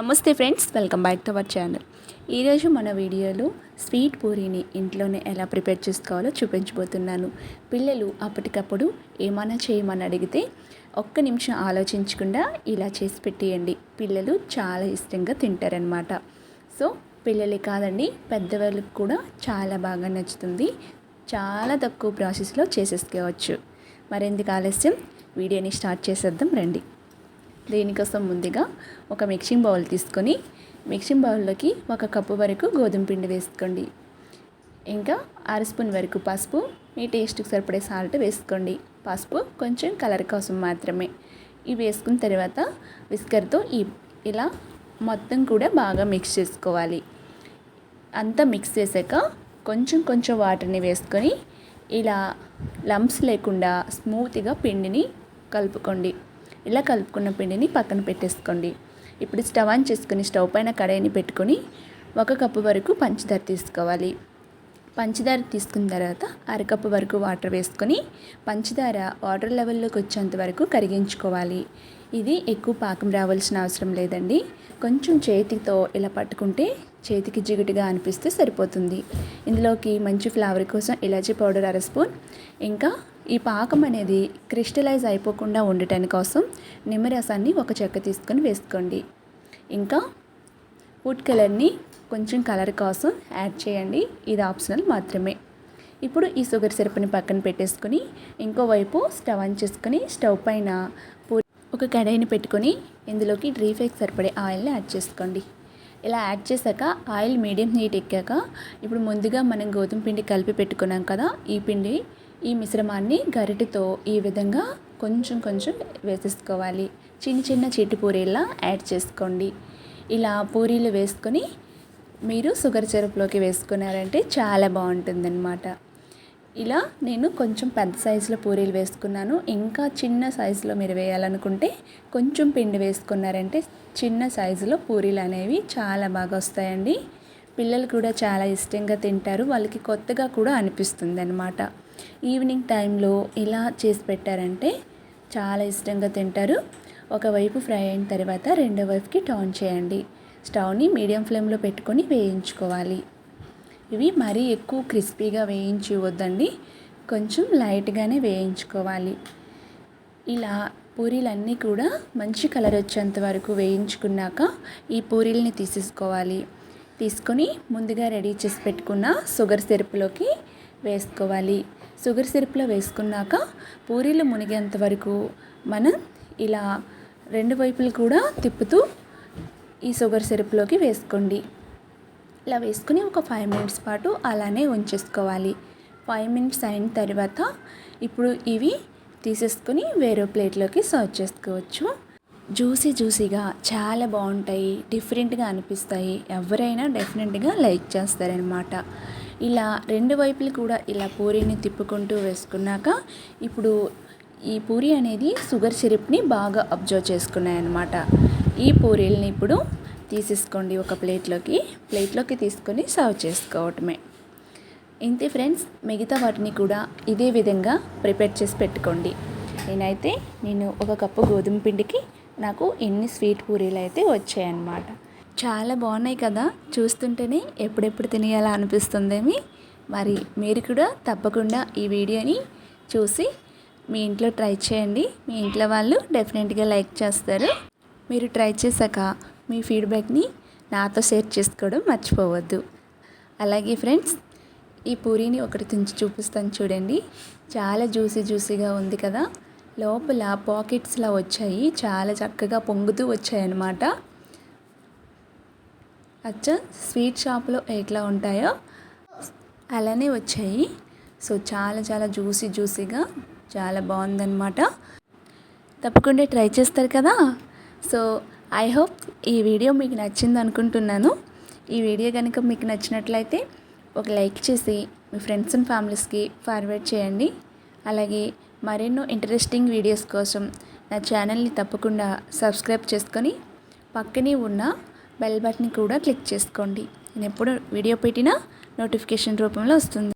నమస్తే friends welcome back to our channel. ఈరోజు మన వీడియోలో స్వీట్ పూరీని ఇంట్లోనే ఎలా ప్రిపేర్ చేసుకోవాలో చూపించబోతున్నాను. పిల్లలు అప్పటికప్పుడు ఏమైనా చేయమని అడిగితే ఒక్క నిమిషం ఆలోచించకుండా ఇలా చేసి పెట్టేయండి. పిల్లలు చాలా ఇష్టంగా తింటారనమాట సో పిల్లలే కాదండి పెద్దవాళ్ళకి కూడా చాలా బాగా నచ్చుతుంది. చాలా తక్కువ ప్రాసెస్లో చేసేసుకోవచ్చు. మరెందుకు ఆలస్యం? వీడియోని స్టార్ట్ చేసేద్దాం రండి. దీనికోసం ముందుగా ఒక మిక్సింగ్ బౌల్ తీసుకొని మిక్సింగ్ బౌల్లోకి ఒక కప్పు వరకు గోధుమ పిండి వేసుకోండి. ఇంకా అర స్పూన్ వరకు పసుపు మీ టేస్ట్కి సరిపడే సాల్ట్ వేసుకోండి. పసుపు కొంచెం కలర్ కోసం మాత్రమే. ఇవి వేసుకున్న తర్వాత విస్కర్తో ఈ ఇలా మొత్తం కూడా బాగా మిక్స్ చేసుకోవాలి. అంతా మిక్స్ చేశాక కొంచెం కొంచెం వాటర్ని వేసుకొని ఇలా లంప్స్ లేకుండా స్మూత్గా పిండిని కలుపుకోండి. ఇలా కలుపుకున్న పిండిని పక్కన పెట్టేసుకోండి. ఇప్పుడు స్టవ్ ఆన్ చేసుకుని స్టవ్ పైన కడాయిని పెట్టుకొని ఒక కప్పు వరకు పంచదార తీసుకోవాలి. పంచదార తీసుకున్న తర్వాత అరకప్పు వరకు వాటర్ వేసుకొని పంచదార వాటర్ లెవెల్లోకి వచ్చేంత వరకు కరిగించుకోవాలి. ఇది ఎక్కువ పాకం రావాల్సిన అవసరం లేదండి. కొంచెం చేతితో ఇలా పట్టుకుంటే చేతికి జిగుటిగా అనిపిస్తే సరిపోతుంది. ఇందులోకి మంచి ఫ్లేవర్ కోసం ఇలాచీ పౌడర్ అర స్పూన్ ఇంకా ఈ పాకం అనేది క్రిస్టలైజ్ అయిపోకుండా ఉండటాని కోసం నిమ్మరసాన్ని ఒక చెక్క తీసుకొని వేసుకోండి. ఇంకా ఫుడ్ కలర్ని కొంచెం కలర్ కోసం యాడ్ చేయండి. ఇది ఆప్షనల్ మాత్రమే. ఇప్పుడు ఈ షుగర్ సిరప్ని పక్కన పెట్టేసుకొని ఇంకోవైపు స్టవ్ ఆన్ చేసుకుని స్టవ్ పైన ఒక కడాయిని పెట్టుకొని ఇందులోకి డ్రీ ఫ్రైకి సరిపడే ఆయిల్ని యాడ్ చేసుకోండి. ఇలా యాడ్ చేశాక ఆయిల్ మీడియం హీట్ ఎక్కాక ఇప్పుడు ముందుగా మనం గోధుమ పిండి కలిపి పెట్టుకున్నాం కదా ఈ పిండి ఈ మిశ్రమాన్ని గరిటెతో ఈ విధంగా కొంచెం కొంచెం వేసేసుకోవాలి. చిన్న చిన్న చిట్టి పూరీలా యాడ్ చేసుకోండి. ఇలా పూరీలు వేసుకొని మీరు షుగర్ చెరుపులోకి వేసుకున్నారంటే చాలా బాగుంటుందన్నమాట. ఇలా నేను కొంచెం పెద్ద సైజులో పూరీలు వేసుకున్నాను. ఇంకా చిన్న సైజులో మీరు వేయాలనుకుంటే కొంచెం పిండి వేసుకున్నారంటే చిన్న సైజులో పూరీలు అనేవి చాలా బాగా వస్తాయండి. పిల్లలు కూడా చాలా ఇష్టంగా తింటారు. వాళ్ళకి కొత్తగా కూడా అనిపిస్తుంది అనమాట ఈవినింగ్ టైంలో ఇలా చేసి పెట్టారంటే చాలా ఇష్టంగా తింటారు. ఒకవైపు ఫ్రై అయిన తర్వాత రెండో వైపుకి టర్న్ చేయండి. స్టవ్ని మీడియం ఫ్లేమ్లో పెట్టుకొని వేయించుకోవాలి. ఇవి మరీ ఎక్కువ క్రిస్పీగా వేయించి వద్దండి. కొంచెం లైట్గానే వేయించుకోవాలి. ఇలా పూరీలన్నీ కూడా మంచి కలర్ వచ్చేంత వరకు వేయించుకున్నాక ఈ పూరీలని తీసేసుకోవాలి. తీసుకొని ముందుగా రెడీ చేసి పెట్టుకున్న షుగర్ సిరప్లోకి వేసుకోవాలి. షుగర్ సిరప్లో వేసుకున్నాక పూరీలు మునిగేంత వరకు మనం ఇలా రెండు వైపులు కూడా తిప్పుతూ ఈ షుగర్ సిరప్లోకి వేసుకోండి. ఇలా వేసుకుని ఒక ఫైవ్ మినిట్స్ పాటు అలానే ఉంచేసుకోవాలి. ఫైవ్ మినిట్స్ అయిన తర్వాత ఇప్పుడు ఇవి తీసేసుకొని వేరే ప్లేట్లోకి సర్వ్ చేసుకోవచ్చు. జ్యూసీ జ్యూసీగా చాలా బాగుంటాయి. డిఫరెంట్గా అనిపిస్తాయి. ఎవరైనా డెఫినెట్గా లైక్ చేస్తారనమాట ఇలా రెండు వైపులు కూడా ఇలా పూరీని తిప్పుకుంటూ వేసుకున్నాక ఇప్పుడు ఈ పూరి అనేది షుగర్ సిరప్ని బాగా అబ్జర్వ్ చేసుకున్నాయన్నమాట. ఈ పూరీలని ఇప్పుడు తీసేసుకోండి ఒక ప్లేట్లోకి. ప్లేట్లోకి తీసుకొని సర్వ్ చేసుకోవటమే. ఇంతే ఫ్రెండ్స్ మిగతా వాటిని కూడా ఇదే విధంగా ప్రిపేర్ చేసి పెట్టుకోండి. నేనైతే నేను ఒక కప్పు గోధుమ పిండికి నాకు ఎన్ని స్వీట్ పూరీలు అయితే వచ్చాయన్నమాట. చాలా బాగున్నాయి కదా. చూస్తుంటేనే ఎప్పుడెప్పుడు తినేయాలా అనిపిస్తుందేమి? మరి మీరు కూడా తప్పకుండా ఈ వీడియోని చూసి మీ ఇంట్లో ట్రై చేయండి. మీ ఇంట్లో వాళ్ళు డెఫినెట్గా లైక్ చేస్తారు. మీరు ట్రై చేశాక మీ ఫీడ్బ్యాక్ని నాతో షేర్ చేసుకోవడం మర్చిపోవద్దు. అలాగే ఫ్రెండ్స్ ఈ పూరీని ఒకటి తుంచి చూపిస్తాను చూడండి. చాలా జ్యూసీ జ్యూసీగా ఉంది కదా. లోపల పాకెట్స్లా వచ్చాయి. చాలా చక్కగా పొంగుతూ వచ్చాయి అన్నమాట అచ్చ స్వీట్ షాప్లో ఎట్లా ఉంటాయో అలానే వచ్చాయి. సో చాలా చాలా జ్యూసీ జ్యూసీగా చాలా బాగుందన్నమాట. తప్పకుండా ట్రై చేస్తారు కదా? సో ఐ హోప్ ఈ వీడియో మీకు నచ్చింది అనుకుంటున్నాను. ఈ వీడియో కనుక మీకు నచ్చినట్లయితే ఒక లైక్ చేసి మీ ఫ్రెండ్స్ అండ్ ఫ్యామిలీస్కి ఫార్వర్డ్ చేయండి. అలాగే మరెన్నో ఇంట్రెస్టింగ్ వీడియోస్ కోసం నా ఛానల్ని తప్పకుండా సబ్స్క్రైబ్ చేసుకొని పక్కనే ఉన్న బెల్ బటన్ కూడా క్లిక్ చేసుకోండి. నేను ఎప్పుడు వీడియో పెట్టినా నోటిఫికేషన్ రూపంలో వస్తుంది.